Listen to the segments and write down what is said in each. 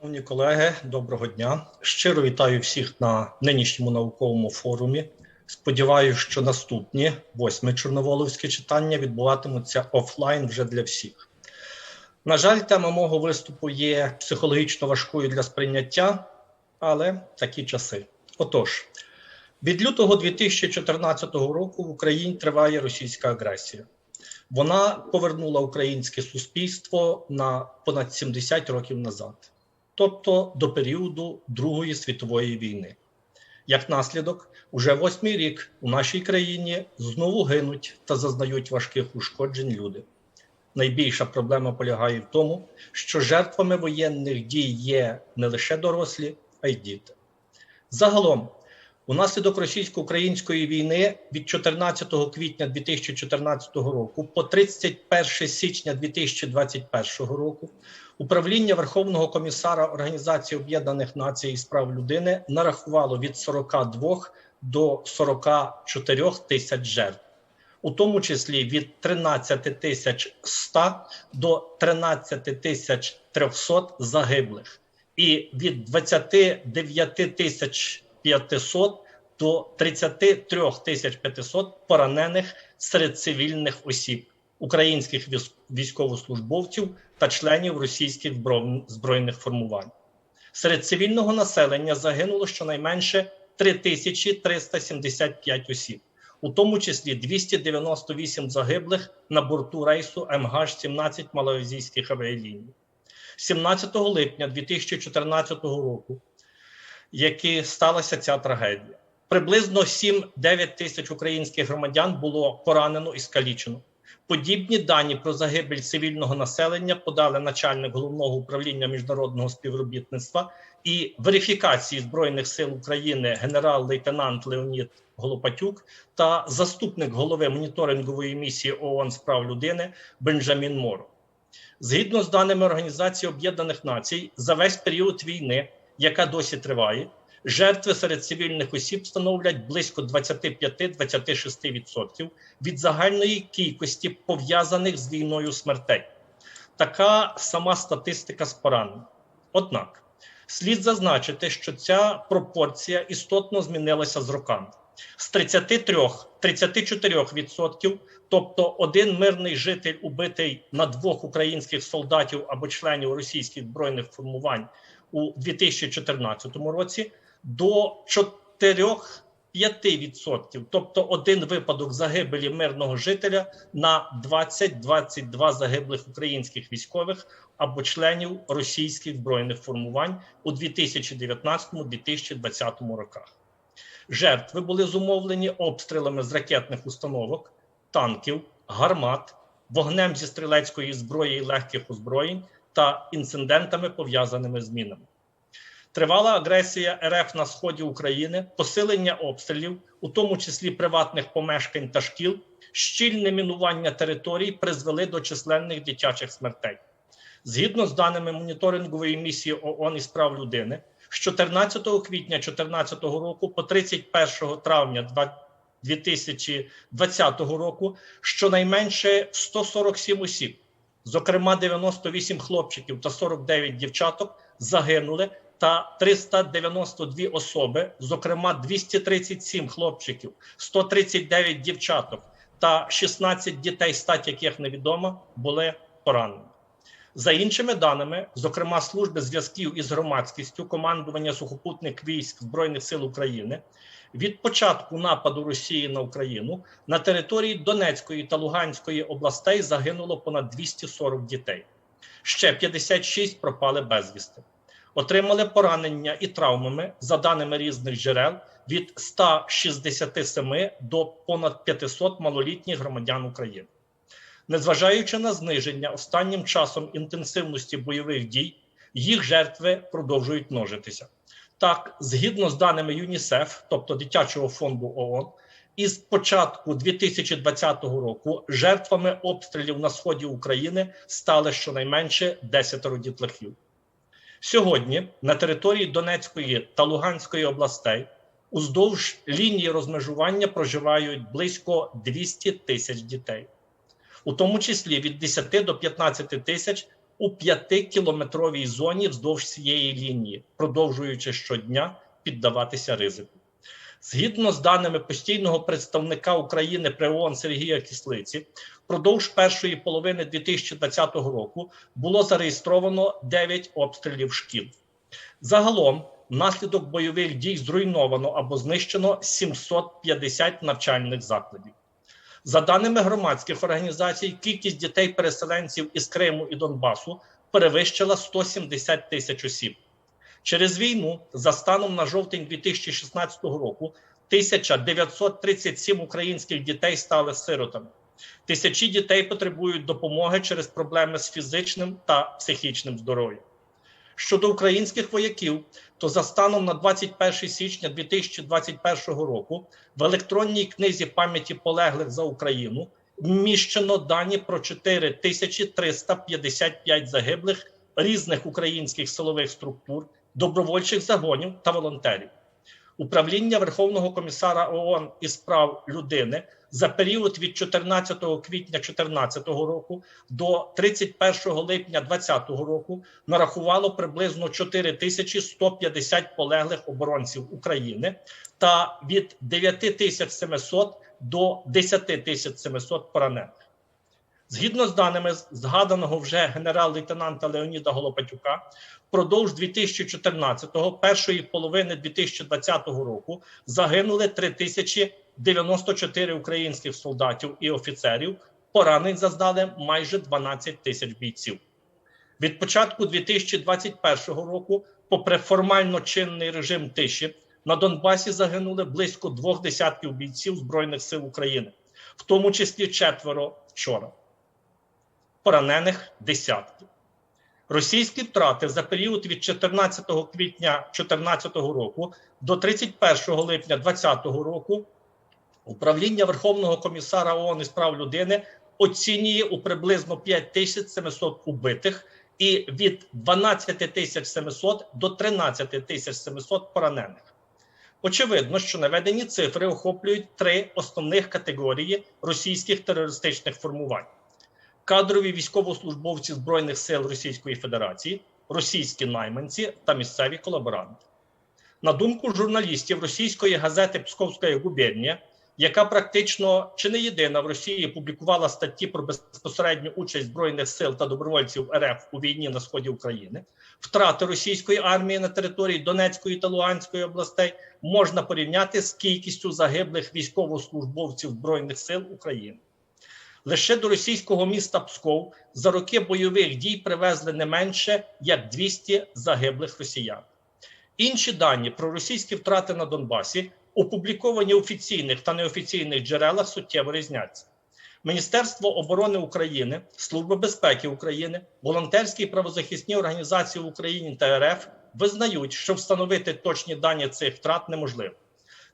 Шановні колеги, доброго дня. Щиро вітаю всіх на нинішньому науковому форумі. Сподіваюся, що наступні восьме чорноволовське читання відбуватимуться офлайн вже для всіх. На жаль, тема мого виступу є психологічно важкою для сприйняття, але такі часи. Отож, від лютого 2014 року в Україні триває російська агресія. Вона повернула українське суспільство на понад 70 років назад, тобто до періоду Другої світової війни. Як наслідок, уже восьмий рік у нашій країні знову гинуть та зазнають важких ушкоджень люди. Найбільша проблема полягає в тому, що жертвами воєнних дій є не лише дорослі, а й діти. Загалом, Унаслідок російсько-української війни від 14 квітня 2014 року по 31 січня 2021 року управління Верховного комісара Організації Об'єднаних Націй з прав людини нарахувало від 42 до 44 тисяч жертв, у тому числі від 13 тисяч 100 до 13 тисяч 300 загиблих, і від 29 тисяч 500 до 33 тисяч 500 поранених серед цивільних осіб, українських військовослужбовців та членів російських збройних формувань. Серед цивільного населення загинуло щонайменше 3375 осіб, у тому числі 298 загиблих на борту рейсу МГ-17 малоазійських авіаліній. 17 липня 2014 року які сталася ця трагедія. Приблизно 7-9 тисяч українських громадян було поранено і скалічено. Подібні дані про загибель цивільного населення подали начальник головного управління міжнародного співробітництва і верифікації збройних сил України генерал-лейтенант Леонід Голопатюк та заступник голови моніторингової місії ООН з прав людини Бенджамін Моро. Згідно з даними Організації Об'єднаних Націй, за весь період війни яка досі триває, жертви серед цивільних осіб становлять близько 25-26% від загальної кількості пов'язаних з війною смертей. Така сама статистика з поранень. Однак слід зазначити, що ця пропорція істотно змінилася з роками. З 33-34%, тобто один мирний житель, убитий на двох українських солдатів або членів російських збройних формувань у 2014 році до 4-5%, тобто один випадок загибелі мирного жителя на 20-22 загиблих українських військових або членів російських збройних формувань у 2019-2020 роках. Жертви були зумовлені обстрілами з ракетних установок, танків, гармат, вогнем зі стрілецької зброї і легких озброєнь та інцидентами, пов'язаними з мінами. Тривала агресія РФ на сході України, посилення обстрілів, у тому числі приватних помешкань та шкіл, щільне мінування територій призвели до численних дитячих смертей. Згідно з даними моніторингової місії ООН із прав людини, з 14 квітня 2014 року по 31 травня 2020 року щонайменше 147 осіб зокрема 98 хлопчиків та 49 дівчаток, загинули, та 392 особи, зокрема 237 хлопчиків, 139 дівчаток та 16 дітей, стать яких невідомо, були поранені. За іншими даними, зокрема служби зв'язків із громадськістю командування сухопутних військ Збройних сил України, від початку нападу Росії на Україну на території Донецької та Луганської областей загинуло понад 240 дітей. Ще 56 пропали безвісти. Отримали поранення і травмами, за даними різних джерел, від 167 до понад 500 малолітніх громадян України. Незважаючи на зниження останнім часом інтенсивності бойових дій, їх жертви продовжують множитися. Так, згідно з даними ЮНІСЕФ, тобто дитячого фонду ООН, із початку 2020 року жертвами обстрілів на сході України стали щонайменше 10 дітлахів. Сьогодні на території Донецької та Луганської областей уздовж лінії розмежування проживають близько 200 тисяч дітей, у тому числі від 10 до 15 тисяч у п'ятикілометровій зоні вздовж цієї лінії, продовжуючи щодня піддаватися ризику. Згідно з даними постійного представника України при ООН Сергія Кислиці, впродовж першої половини 2020 року було зареєстровано 9 обстрілів шкіл. Загалом, внаслідок бойових дій зруйновано або знищено 750 навчальних закладів. За даними громадських організацій, кількість дітей-переселенців із Криму і Донбасу перевищила 170 тисяч осіб. Через війну, за станом на жовтень 2016 року, 1937 українських дітей стали сиротами. Тисячі дітей потребують допомоги через проблеми з фізичним та психічним здоров'ям. Щодо українських вояків, то за станом на 21 січня 2021 року в електронній книзі пам'яті полеглих за Україну вміщено дані про 4355 загиблих різних українських силових структур, добровольчих загонів та волонтерів. Управління Верховного комісара ООН із прав людини за період від 14 квітня 2014 року до 31 липня 2020 року нарахувало приблизно 4150 полеглих оборонців України та від 9700 до 10700 поранених. Згідно з даними згаданого вже генерал-лейтенанта Леоніда Голопатюка, впродовж 2014-го, першої половини 2020 року загинули 3094 українських солдатів і офіцерів. Поранень зазнали майже 12 тисяч бійців. Від початку 2021 року, попри формально чинний режим тиші, на Донбасі загинули близько двох десятків бійців Збройних сил України, в тому числі четверо вчора поранених десятки. Російські втрати за період від 14 квітня 2014 року до 31 липня 2020 року управління Верховного комісара ООН із прав людини оцінює у приблизно 5700 убитих і від 12 700 до 13 700 поранених. Очевидно, що наведені цифри охоплюють три основних категорії російських терористичних формувань кадрові військовослужбовці Збройних сил Російської Федерації, російські найманці та місцеві колаборанти. На думку журналістів російської газети Псковська губернія, яка практично чи не єдина в Росії публікувала статті про безпосередню участь збройних сил та добровольців РФ у війні на сході України, втрати російської армії на території Донецької та Луганської областей можна порівняти з кількістю загиблих військовослужбовців збройних сил України. Лише до російського міста Псков за роки бойових дій привезли не менше як 200 загиблих росіян. Інші дані про російські втрати на Донбасі, опубліковані в офіційних та неофіційних джерелах, суттєво різняться. Міністерство оборони України, Служба безпеки України, волонтерські і правозахисні організації в Україні та РФ визнають, що встановити точні дані цих втрат неможливо.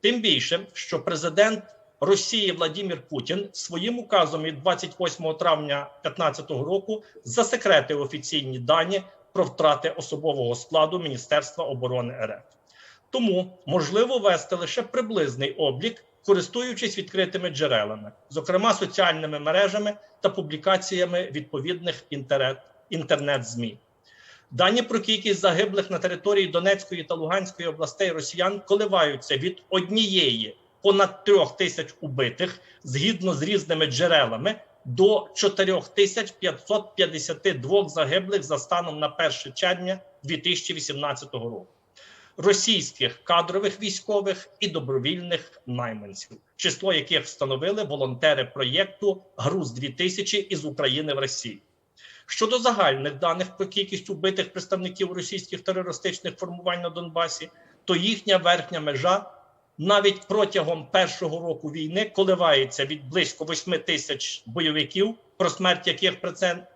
Тим більше, що президент Росії Владимир Путін своїм указом від 28 травня 2015 року засекретив офіційні дані про втрати особового складу Міністерства оборони РФ. Тому можливо вести лише приблизний облік, користуючись відкритими джерелами, зокрема соціальними мережами та публікаціями відповідних інтернет-змі. Дані про кількість загиблих на території Донецької та Луганської областей росіян коливаються від однієї понад трьох тисяч убитих згідно з різними джерелами до 4552 загиблих за станом на 1 червня 2018 року. Російських кадрових військових і добровільних найманців, число яких встановили волонтери проєкту Груз 2000 із України в Росії. Щодо загальних даних про кількість убитих представників російських терористичних формувань на Донбасі, то їхня верхня межа навіть протягом першого року війни коливається від близько 8 тисяч бойовиків, про смерть яких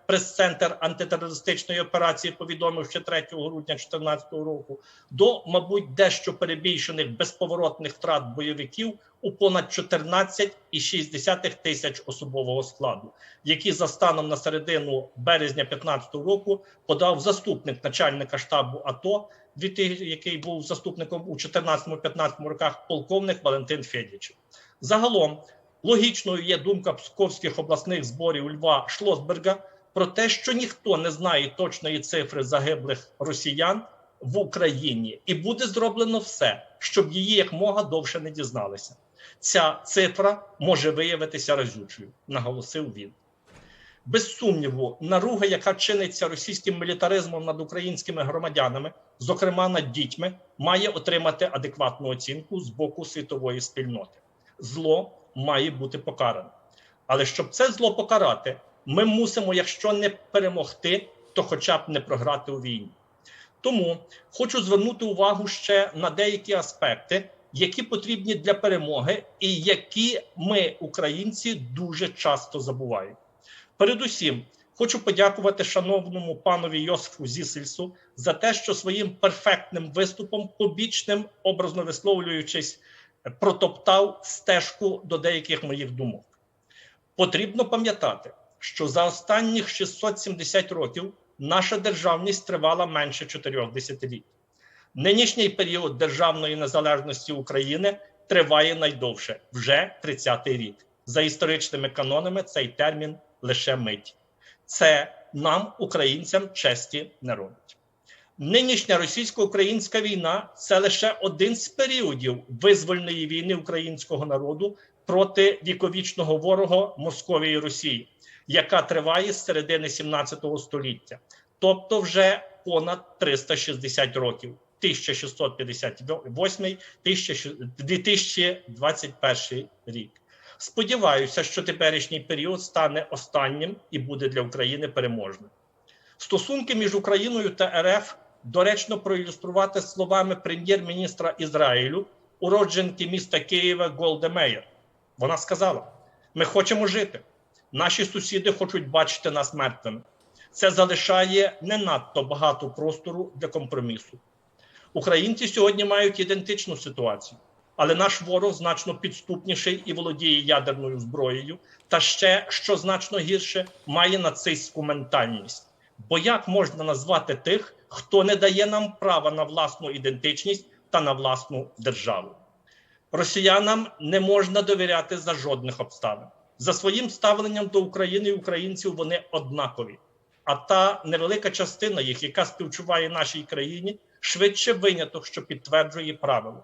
прес-центр антитерористичної операції повідомив ще 3 грудня 2014 року, до, мабуть, дещо перебільшених безповоротних втрат бойовиків у понад 14,6 тисяч особового складу, які за станом на середину березня 2015 року подав заступник начальника штабу АТО який був заступником у 14-15 роках, полковник Валентин Федічев. Загалом логічною є думка псковських обласних зборів Льва Шлосберга про те, що ніхто не знає точної цифри загиблих росіян в Україні, і буде зроблено все, щоб її якмога довше не дізналися. Ця цифра може виявитися разючою, наголосив він. Без сумніву, наруга, яка чиниться російським мілітаризмом над українськими громадянами, зокрема над дітьми, має отримати адекватну оцінку з боку світової спільноти. Зло має бути покаране. Але щоб це зло покарати, ми мусимо, якщо не перемогти, то хоча б не програти у війні. Тому хочу звернути увагу ще на деякі аспекти, які потрібні для перемоги, і які ми, українці, дуже часто забуваємо. Передусім, хочу подякувати шановному панові Йосифу Зісельсу за те, що своїм перфектним виступом, побічним, образно висловлюючись, протоптав стежку до деяких моїх думок. Потрібно пам'ятати, що за останніх 670 років наша державність тривала менше чотирьох десятиліть. Нинішній період державної незалежності України триває найдовше вже 30-й рік. За історичними канонами цей термін лише мить. Це нам, українцям, честі не робить. Нинішня російсько-українська війна це лише один з періодів визвольної війни українського народу проти віковічного ворога Московії Росії, яка триває з середини 17 століття, тобто вже понад 360 років. 1658 2021 рік. Сподіваюся, що теперішній період стане останнім і буде для України переможним. Стосунки між Україною та РФ доречно проілюструвати словами прем'єр-міністра Ізраїлю, уродженки міста Києва Голде Меєр. Вона сказала: ми хочемо жити. Наші сусіди хочуть бачити нас мертвими. Це залишає не надто багато простору для компромісу. Українці сьогодні мають ідентичну ситуацію, але наш ворог значно підступніший і володіє ядерною зброєю, та ще, що значно гірше, має нацистську ментальність. Бо як можна назвати тих, хто не дає нам права на власну ідентичність та на власну державу? Росіянам не можна довіряти за жодних обставин. За своїм ставленням до України і українців вони однакові. А та невелика частина їх, яка співчуває нашій країні, швидше виняток, що підтверджує правило.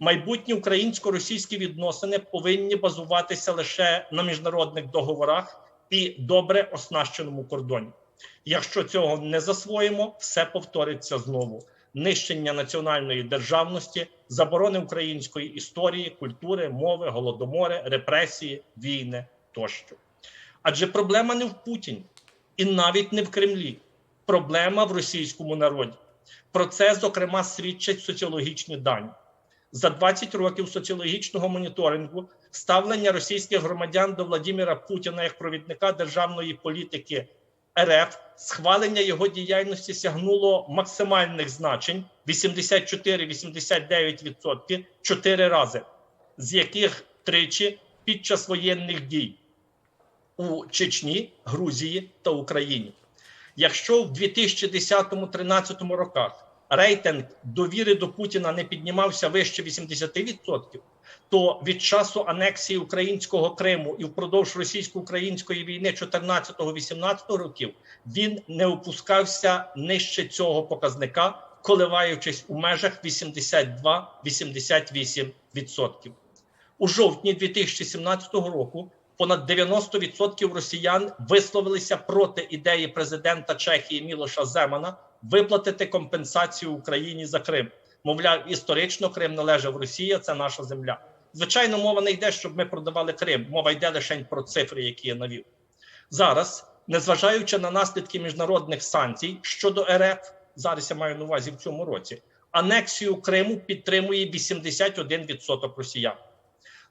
Майбутні українсько-російські відносини повинні базуватися лише на міжнародних договорах і добре оснащеному кордоні. Якщо цього не засвоїмо, все повториться знову: нищення національної державності, заборони української історії, культури, мови, голодомори, репресії, війни тощо. Адже проблема не в Путіні і навіть не в Кремлі. Проблема в російському народі. Про це, зокрема, свідчать соціологічні дані. За 20 років соціологічного моніторингу ставлення російських громадян до Владимира Путіна як провідника державної політики РФ, схвалення його діяльності сягнуло максимальних значень 84-89% 4 рази, з яких тричі під час воєнних дій у Чечні, Грузії та Україні. Якщо в 2010-13 роках рейтинг довіри до Путіна не піднімався вище 80%, то від часу анексії українського Криму і впродовж російсько-української війни 14-18 років він не опускався нижче цього показника, коливаючись у межах 82-88%. У жовтні 2017 року понад 90% росіян висловилися проти ідеї президента Чехії Мілоша Земана виплатити компенсацію Україні за Крим. Мовляв, історично Крим належав Росії, це наша земля. Звичайно, мова не йде, щоб ми продавали Крим. Мова йде лише про цифри, які я навів зараз. Незважаючи на наслідки міжнародних санкцій щодо РФ, зараз я маю на увазі в цьому році. Анексію Криму підтримує 81% росіян.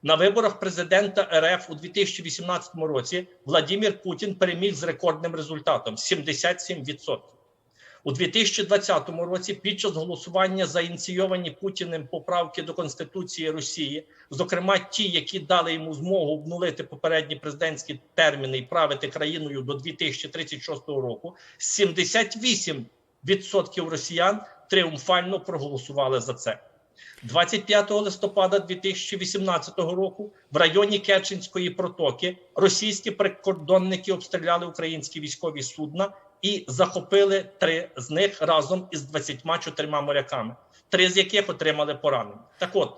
На виборах президента РФ у 2018 році Владимир Путін переміг з рекордним результатом 77%. У 2020 році під час голосування за ініційовані Путіним поправки до Конституції Росії, зокрема ті, які дали йому змогу обнулити попередні президентські терміни і правити країною до 2036 року, 78% росіян тріумфально проголосували за це. 25 листопада 2018 року в районі Керченської протоки російські прикордонники обстріляли українські військові судна і захопили три з них разом із 24 моряками, три з яких отримали поранення. Так от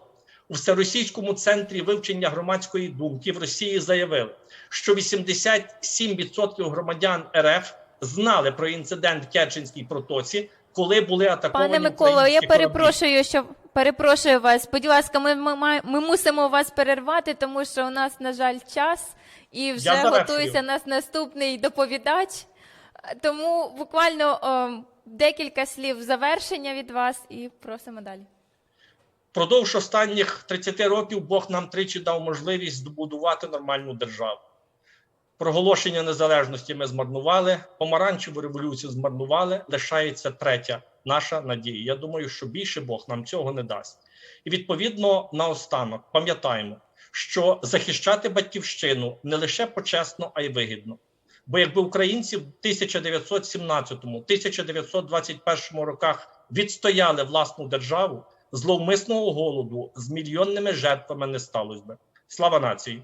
у всеросійському центрі вивчення громадської думки в Росії заявили, що 87% громадян РФ знали про інцидент в Керченській протоці, коли були атаковані Пане Миколо, я перепрошую, що перепрошую вас. Будь ласка, ми, ми, ми мусимо вас перервати, тому що у нас, на жаль, час, і вже готується нас наступний доповідач. Тому буквально декілька слів завершення від вас і просимо далі. Продовж останніх 30 років Бог нам тричі дав можливість здобудувати нормальну державу. Проголошення незалежності ми змарнували, помаранчеву революцію змарнували. Лишається третя наша надія. Я думаю, що більше Бог нам цього не дасть. І відповідно наостанок пам'ятаємо, що захищати батьківщину не лише почесно, а й вигідно. Бо якби українці в 1917-1921 роках відстояли власну державу, зловмисного голоду з мільйонними жертвами не сталося би. Слава нації!